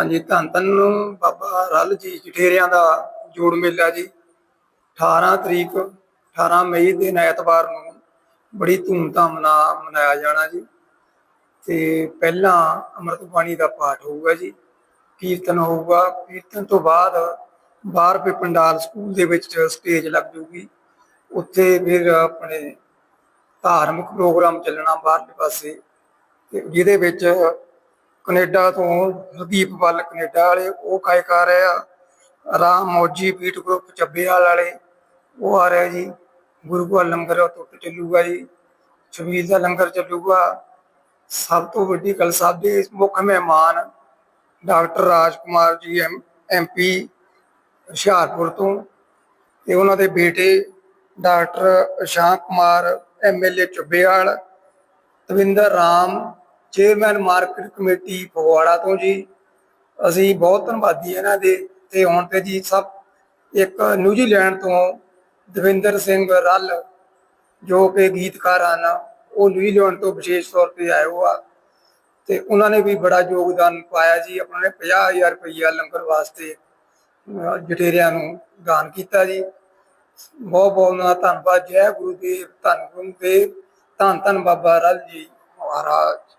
ਹਾਂਜੀ, ਧੰਨ ਧੰਨ ਬਾਬਾ ਰਲ ਜੀ ਜਠੇਰਿਆਂ ਦਾ ਜੋੜ ਮੇਲਾ ਜੀ। 18 ਤਰੀਕ 18 ਮਈ ਦੇ ਐਤਵਾਰ ਨੂੰ ਬੜੀ ਧੂਮਧਾਮ ਨਾਲ ਮਨਾਇਆ ਜਾਣਾ ਜੀ। ਤੇ ਪਹਿਲਾਂ ਅੰਮ੍ਰਿਤ ਬਾਣੀ ਦਾ ਪਾਠ ਹੋਊਗਾ ਜੀ, ਕੀਰਤਨ ਹੋਊਗਾ। ਕੀਰਤਨ ਤੋਂ ਬਾਅਦ ਬਾਹਰ ਪੇ ਪੰਡਾਲ ਸਕੂਲ ਦੇ ਵਿੱਚ ਸਟੇਜ ਲੱਗ ਜੂਗੀ। ਉੱਥੇ ਫਿਰ ਆਪਣੇ ਧਾਰਮਿਕ ਪ੍ਰੋਗਰਾਮ ਚੱਲਣਾ ਬਾਹਰਲੇ ਪਾਸੇ। ਤੇ ਜਿਹਦੇ ਵਿੱਚ ਕੈਨੇਡਾ ਤੋਂ ਹਬੀਬ ਵੱਲ, ਕੈਨੇਡਾ ਵਾਲੇ ਉਹ ਗਾਇਕ ਆ ਰਹੇ ਰਾਮ ਮੌਜੀ ਬੀਟ ਗਰੁੱਪ ਚੱਬੇਵਾਲ ਵਾਲੇ ਉਹ ਆ ਰਿਹਾ ਜੀ। ਗੁਰੂ ਕਾ ਲੰਗਰ ਟੁੱਟ ਚੱਲੂਗਾ ਜੀ। ਛਬੀਲ ਦਾ ਲੰਗਰ ਚੱਲੂਗਾ। ਸਭ ਤੋਂ ਵੱਡੀ ਗੱਲ ਸਾਹਿਬ ਦੇ ਮੁੱਖ ਮਹਿਮਾਨ doctor Raj Kumar ji, M MP Hoshiarpur ਤੋਂ ਤੇ ਉਹਨਾਂ ਦੇ ਬੇਟੇ doctor Shant Kumar MLA Chabbewal, Tavinder Ram chairman market committee Phagwara ਤੋਂ ਜੀ। ਅਸੀਂ ਬਹੁਤ ਧੰਨਵਾਦੀ ਇਹਨਾਂ ਦੇ। ਤੇ ਹੁਣ ਤੇ ਜੀ ਸਭ ਇੱਕ ਨਿਊਜ਼ੀਲੈਂਡ ਤੋਂ ਦਵਿੰਦਰ ਸਿੰਘ ਰੱਲ, ਜੋ ਕਿ ਗੀਤਕਾਰ ਹਨ, ਉਹ ਨਿਊਜ਼ੀਲੈਂਡ ਤੋਂ ਵਿਸ਼ੇਸ਼ ਤੌਰ ਤੇ ਆਏ ਹੋਆ ਤੇ ਉਹਨਾਂ ਨੇ ਵੀ ਬੜਾ ਯੋਗਦਾਨ ਪਾਇਆ ਜੀ। ਉਹਨਾਂ ਨੇ 50000 ਰੁਪਈਆ ਲੰਗਰ ਵਾਸਤੇ, ਅਹ ਨੂੰ ਦਾਨ ਕੀਤਾ ਜੀ। ਬਹੁਤ ਬਹੁਤ ਉਹਨਾਂ ਧੰਨਵਾਦ। ਜੈ ਗੁਰੂ ਦੇਵ, ਧੰਨ ਗੁਰੂ ਦੇਵ, ਧੰਨ ਧੰਨ ਬਾਬਾ ਰਲ ਜੀ ਮਹਾਰਾਜ।